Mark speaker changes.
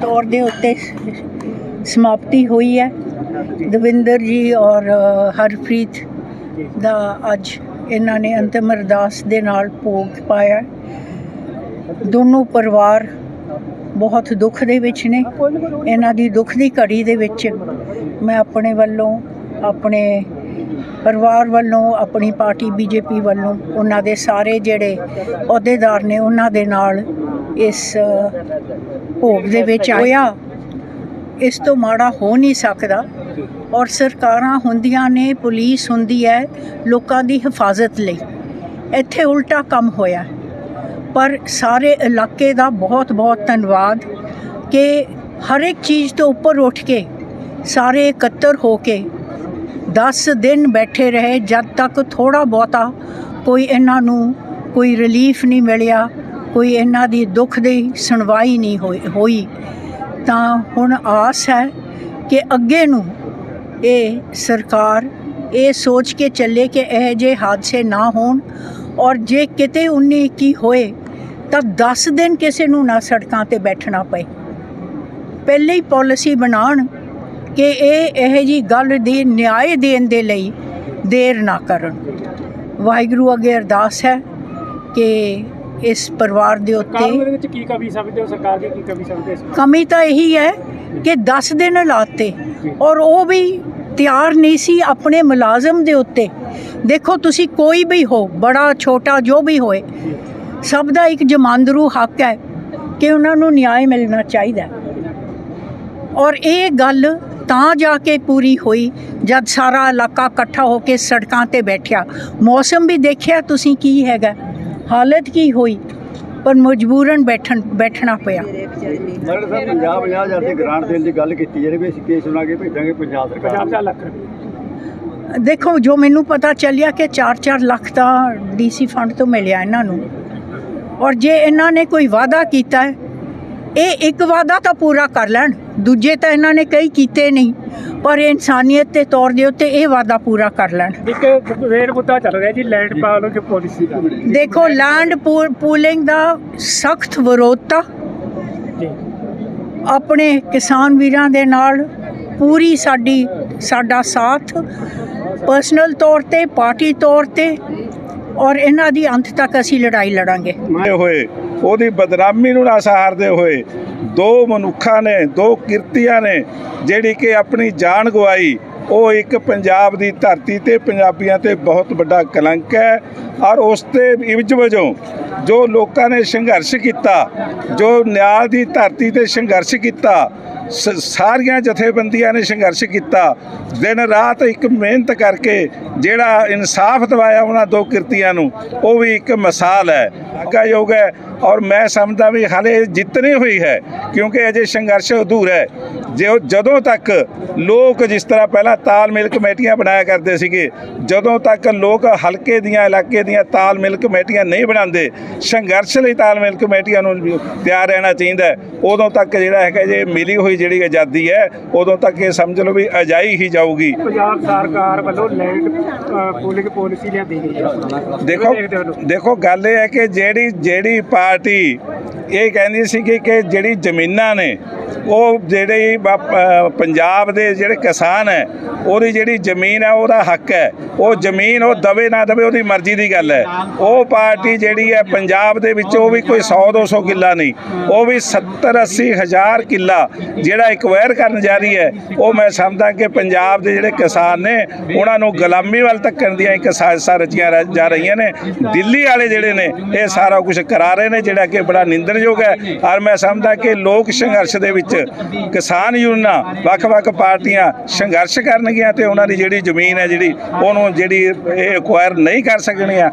Speaker 1: ਤੌਰ ਦੇ ਉੱਤੇ ਸਮਾਪਤੀ ਹੋਈ ਹੈ। ਦਵਿੰਦਰ ਜੀ ਔਰ ਹਰਪ੍ਰੀਤ ਦਾ ਅੱਜ ਇਹਨਾਂ ਨੇ ਅੰਤਮ ਅਰਦਾਸ ਦੇ ਨਾਲ ਭੋਗ ਪਾਇਆ। ਦੋਨੋਂ ਪਰਿਵਾਰ ਬਹੁਤ ਦੁੱਖ ਦੇ ਵਿੱਚ ਨੇ। ਇਹਨਾਂ ਦੀ ਦੁੱਖ ਦੀ ਘੜੀ ਦੇ ਵਿੱਚ ਮੈਂ ਆਪਣੇ ਵੱਲੋਂ, ਆਪਣੇ ਪਰਿਵਾਰ ਵੱਲੋਂ, ਆਪਣੀ ਪਾਰਟੀ ਬੀਜੇਪੀ ਵੱਲੋਂ, ਉਹਨਾਂ ਦੇ ਸਾਰੇ ਜਿਹੜੇ ਅਹੁਦੇਦਾਰ ਨੇ ਉਹਨਾਂ ਦੇ ਨਾਲ ਇਸ ਭੋਗ ਦੇ ਵਿੱਚ ਹੋਇਆ ਇਸ ਤੋਂ ਮਾੜਾ ਹੋ ਨਹੀਂ ਸਕਦਾ। ਔਰ ਸਰਕਾਰਾਂ ਹੁੰਦੀਆਂ ਨੇ ਪੁਲਿਸ ਹੁੰਦੀ ਹੈ ਲੋਕਾਂ ਦੀ ਹਿਫਾਜ਼ਤ ਲਈ। ਇੱਥੇ ਉਲਟਾ ਕੰਮ ਹੋਇਆ। ਪਰ ਸਾਰੇ ਇਲਾਕੇ ਦਾ ਬਹੁਤ ਬਹੁਤ ਧੰਨਵਾਦ ਕਿ ਹਰ ਇੱਕ ਚੀਜ਼ ਤੋਂ ਉੱਪਰ ਉੱਠ ਕੇ ਸਾਰੇ ਇਕੱਤਰ ਹੋ ਕੇ 10 ਦਿਨ ਬੈਠੇ ਰਹੇ। ਜਦ ਤੱਕ ਥੋੜਾ ਬਹੁਤਾ ਕੋਈ ਇਹਨਾਂ ਨੂੰ ਕੋਈ ਰਿਲੀਫ ਨਹੀਂ ਮਿਲਿਆ। ਕੋਈ ਇਹਨਾਂ ਦੀ ਦੁੱਖ ਦੀ ਸੁਣਵਾਈ ਨਹੀਂ ਹੋਈ ਹੋਈ। ਤਾਂ ਹੁਣ ਆਸ ਹੈ ਕਿ ਅੱਗੇ ਨੂੰ ਇਹ ਸਰਕਾਰ ਇਹ ਸੋਚ ਕੇ ਚੱਲੇ ਕਿ ਇਹ ਜੇ ਹਾਦਸੇ ਨਾ ਹੋਣ ਔਰ ਜੇ ਕਿਤੇ 19 21 ਹੋਏ, ਤਾਂ 10 ਦਿਨ ਕਿਸੇ ਨੂੰ ਨਾ ਸੜਕਾਂ ਤੇ ਬੈਠਣਾ ਪਏ। ਪਹਿਲੇ ਹੀ ਪਾਲਿਸੀ ਬਣਾਉਣ ਕਿ ਇਹ ਇਹ ਜੀ ਗੱਲ ਦੀ ਨਿਆਂ ਦੇਣ ਦੇ ਲਈ ਦੇਰ ਨਾ ਕਰਨ। ਵਾਹਿਗੁਰੂ ਅੱਗੇ ਅਰਦਾਸ ਹੈ ਕਿ ਇਸ ਪਰਿਵਾਰ ਦੇ
Speaker 2: ਕਾਨੂੰਨ
Speaker 1: ਉੱਤੇ
Speaker 2: ਦੇ ਵਿੱਚ ਕੀ ਕਮੀ ਸਮਝਦੇ ਹੋ? ਸਰਕਾਰ ਦੀ ਕੀ ਕਮੀ ਸਮਝਦੇ ਹੋ
Speaker 1: ਕਮੀ ਤਾਂ ਇਹੀ ਹੈ ਕਿ 10 ਦਿਨ ਲਾਤੇ ਔਰ ਉਹ ਵੀ ਤਿਆਰ ਨਹੀਂ ਸੀ ਆਪਣੇ ਮੁਲਾਜ਼ਮ ਦੇ ਉੱਤੇ। ਦੇਖੋ ਤੁਸੀਂ ਕੋਈ ਵੀ ਹੋ ਬੜਾ ਛੋਟਾ ਜੋ ਵੀ ਹੋਏ ਸਭ ਦਾ ਇੱਕ ਜਮਾਂਦਰੂ ਹੱਕ ਹੈ ਕਿ ਉਹਨਾਂ ਨੂੰ ਨਿਆਂ ਮਿਲਣਾ ਚਾਹੀਦਾ ਹੈ। ਔਰ ਇਹ ਗੱਲ ਤਾਂ ਜਾ ਕੇ ਪੂਰੀ ਹੋਈ ਜਦ ਸਾਰਾ ਇਲਾਕਾ ਇਕੱਠਾ ਹੋ ਕੇ ਸੜਕਾਂ ਤੇ ਬੈਠਿਆ। ਮੌਸਮ ਵੀ ਦੇਖਿਆ ਤੁਸੀਂ ਕੀ ਹੈਗਾ। ਹਾਲਤ ਕੀ ਹੋਈ? ਪਰ ਮਜਬੂਰਨ ਬੈਠਣ ਬੈਠਣਾ ਪਿਆ।
Speaker 3: ਮਰਦ ਸਾਹਿਬ 50 50 ਹਜ਼ਾਰ ਦੀ ਗ੍ਰਾਂਟ ਦੇਣ ਦੀ ਗੱਲ ਕੀਤੀ ਜਿਹੜੀ ਵੀ ਅਸੀਂ ਕੇਸ ਬਣਾ ਕੇ ਭੇਜਾਂਗੇ ਪੰਜਾਬ ਸਰਕਾਰ
Speaker 2: 50
Speaker 3: ਨੂੰ।
Speaker 2: ਲੱਖ। ਰੁਪਏ
Speaker 1: ਦੇਖੋ ਜੋ ਮੈਨੂੰ ਪਤਾ ਚੱਲਿਆ ਕਿ 4-4 ਲੱਖ ਤਾਂ ਡੀਸੀ ਫੰਡ ਤੋਂ ਮਿਲਿਆ ਇਹਨਾਂ ਨੂੰ। ਔਰ ਜੇ ਇਹਨਾਂ ਨੇ ਕੋਈ ਵਾਅਦਾ ਕੀਤਾ ਹੈ ਇਹ ਇੱਕ ਵਾਅਦਾ ਤਾਂ ਪੂਰਾ ਕਰ ਲੈਣ। ਦੂਜੇ ਤਾਂ ਇਹਨਾਂ ਨੇ ਕਈ ਕੀਤੇ ਨਹੀਂ ਪਰ ਇਨਸਾਨੀਅਤ ਦੇ ਤੌਰ ਦੇ ਉੱਤੇ ਇਹ ਵਾਅਦਾ ਪੂਰਾ ਕਰ ਲੈਣ।
Speaker 2: ਇੱਕ ਵੇਰ ਮੁੱਦਾ ਚੱਲ ਰਿਹਾ ਜੀ ਲੈਂਡ ਪਾਲੋ ਦੀ ਪਾਲਿਸੀ ਦਾ।
Speaker 1: ਦੇਖੋ ਲੈਂਡ ਪੂਲਿੰਗ ਦਾ ਸਖਤ ਵਿਰੋਧਤਾ ਆਪਣੇ ਕਿਸਾਨ ਵੀਰਾਂ ਦੇ ਨਾਲ ਪੂਰੀ ਸਾਡੀ ਸਾਡਾ ਸਾਥ ਪਰਸਨਲ ਤੌਰ ਤੇ ਪਾਰਟੀ ਤੌਰ ਤੇ ਔਰ ਇਹਨਾਂ ਦੀ ਅੰਤ ਤੱਕ ਅਸੀਂ ਲੜਾਈ ਲੜਾਂਗੇ।
Speaker 4: ਹੋਏ ਉਹਦੀ ਬਦਨਾਮੀ ਨੂੰ ਨਾ ਸਹਾਰਦੇ ਹੋਏ। ਦੋ ਮਨੁੱਖਾਂ ਨੇ, ਦੋ ਕਿਰਤੀਆਂ ਨੇ, ਜਿਹੜੀ ਕਿ ਆਪਣੀ ਜਾਨ ਗਵਾਈ। ਉਹ ਇੱਕ ਪੰਜਾਬ ਦੀ ਧਰਤੀ ਤੇ ਪੰਜਾਬੀਆਂ ਤੇ ਬਹੁਤ ਵੱਡਾ ਕਲੰਕ ਹੈ ਔਰ ਉਸ ਤੇ ਇਵਜ ਵਜੋਂ ਜੋ ਲੋਕਾਂ ਨੇ ਸੰਘਰਸ਼ ਕੀਤਾ, ਜੋ ਨਿਆਂ ਦੀ ਧਰਤੀ ਤੇ ਸੰਘਰਸ਼ ਕੀਤਾ ਸਾਰੀਆਂ ਜਥੇਬੰਦੀਆਂ ਨੇ ਸੰਘਰਸ਼ ਕੀਤਾ, ਦਿਨ ਰਾਤ ਇੱਕ ਮਿਹਨਤ ਕਰਕੇ ਜਿਹੜਾ ਇਨਸਾਫ ਦਿਵਾਇਆ ਉਹਨਾਂ ਦੋ ਕਿਰਤੀਆਂ ਨੂੰ, ਉਹ ਵੀ ਇੱਕ ਮਿਸਾਲ ਹੈ ਯੋਗ ਹੈ ਔਰ ਮੈਂ ਸਮਝਦਾ ਵੀ ਹਾਲੇ ਜਿੱਤ ਹੋਈ ਹੈ ਕਿਉਂਕਿ ਅਜੇ ਸੰਘਰਸ਼ ਅਧੂਰਾ ਹੈ। ਜੇ ਜਦੋਂ ਤੱਕ ਲੋਕ ਜਿਸ ਤਰ੍ਹਾਂ ਪਹਿਲਾਂ ਤਾਲਮੇਲ ਕਮੇਟੀਆਂ ਬਣਾਇਆ ਕਰਦੇ ਸੀਗੇ ਜਦੋਂ ਤੱਕ ਲੋਕ ਹਲਕੇ ਦੀਆਂ ਇਲਾਕੇ ਦੀਆਂ ਤਾਲਮੇਲ ਕਮੇਟੀਆਂ ਨਹੀਂ ਬਣਾਉਂਦੇ ਸੰਘਰਸ਼ ਲਈ ਤਾਲਮੇਲ ਕਮੇਟੀਆਂ ਨੂੰ ਤਿਆਰ ਰਹਿਣਾ ਚਾਹੀਦਾ ਹੈ। ਉਦੋਂ ਤੱਕ ਜਿਹੜਾ ਹੈਗਾ ਜੇ ਮਿਲੀ ਹੋਈ ਜਿਹੜੀ ਆਜ਼ਾਦੀ ਹੈ ਉਦੋਂ ਤੱਕ ਇਹ ਸਮਝ ਲਓ ਵੀ ਅਜਾਈ ਹੀ ਜਾਊਗੀ
Speaker 2: ਪੰਜਾਬ ਸਰਕਾਰ ਵੱਲੋਂ ਲੈਂਡ ਪੂਲਿੰਗ ਪਾਲਿਸੀ ਲਿਆਂਦੀ ਗਈ ਹੈ
Speaker 4: ਦੇਖੋ? ਦੇਖੋ ਗੱਲ ਇਹ ਹੈ ਕਿ ਜਿਹੜੀ ਜਿਹੜੀ ਪਾਰਟੀ ਇਹ ਕਹਿੰਦੀ ਸੀ ਕਿ ਜਿਹੜੀ ਜ਼ਮੀਨਾਂ ਨੇ ਉਹ ਜਿਹੜੇ ਪੰਜਾਬ ਦੇ ਜਿਹੜੇ ਕਿਸਾਨ ਹੈ, ਉਹਦੀ ਜਿਹੜੀ ਜ਼ਮੀਨ ਹੈ, ਉਹਦਾ ਹੱਕ ਹੈ। ਉਹ ਜ਼ਮੀਨ ਉਹ ਦਵੇ ਨਾ ਦਵੇ, ਉਹਦੀ ਮਰਜ਼ੀ ਦੀ ਗੱਲ ਹੈ। ਉਹ ਪਾਰਟੀ ਜਿਹੜੀ ਹੈ, ਪੰਜਾਬ ਦੇ ਵਿੱਚ ਉਹ ਵੀ ਕੋਈ 100 200 ਕਿੱਲਾ ਨਹੀਂ। ਉਹ ਵੀ 70 80 ਹਜ਼ਾਰ ਕਿੱਲਾ ਜਿਹੜਾ ਐਕਵਾਇਰ ਕਰਨ ਜਾ ਰਹੀ ਹੈ, ਉਹ ਮੈਂ ਸਮਝਦਾ ਕਿ ਪੰਜਾਬ ਦੇ ਜਿਹੜੇ ਕਿਸਾਨ ਨੇ, ਉਹਨਾਂ ਨੂੰ ਗੁਲਾਮੀ ਵੱਲ ਧੱਕਣ ਦੀਆਂ ਇੱਕ ਸਾਜ਼ਿਸ਼ਾਂ ਰਚੀਆਂ ਰ- ਜਾ ਰਹੀਆਂ ਨੇ। ਦਿੱਲੀ ਵਾਲੇ ਜਿਹੜੇ ਨੇ, ਇਹ ਸਾਰਾ ਕੁਝ ਕਰਾ ਰਹੇ ਨੇ, ਜਿਹੜਾ ਕਿ ਬੜਾ ਨਿੰਦਣਯੋਗ ਹੈ। ਔਰ ਮੈਂ ਸਮਝਦਾ ਕਿ ਲੋਕ ਸੰਘਰਸ਼ ਦੇ ਵਿੱਚ ਕਿਸਾਨ ਯੂਨੀਅਨਾਂ, ਵੱਖ-ਵੱਖ ਪਾਰਟੀਆਂ ਸੰਘਰਸ਼ ਕਰਨਗੀਆਂ ਤੇ ਉਹਨਾਂ ਦੀ ਜਿਹੜੀ ਜ਼ਮੀਨ ਹੈ ਜਿਹੜੀ, ਉਹਨੂੰ ਜਿਹੜੀ ਇਹ ਐਕਵਾਇਰ ਨਹੀਂ ਕਰ ਸਕਣੀਆਂ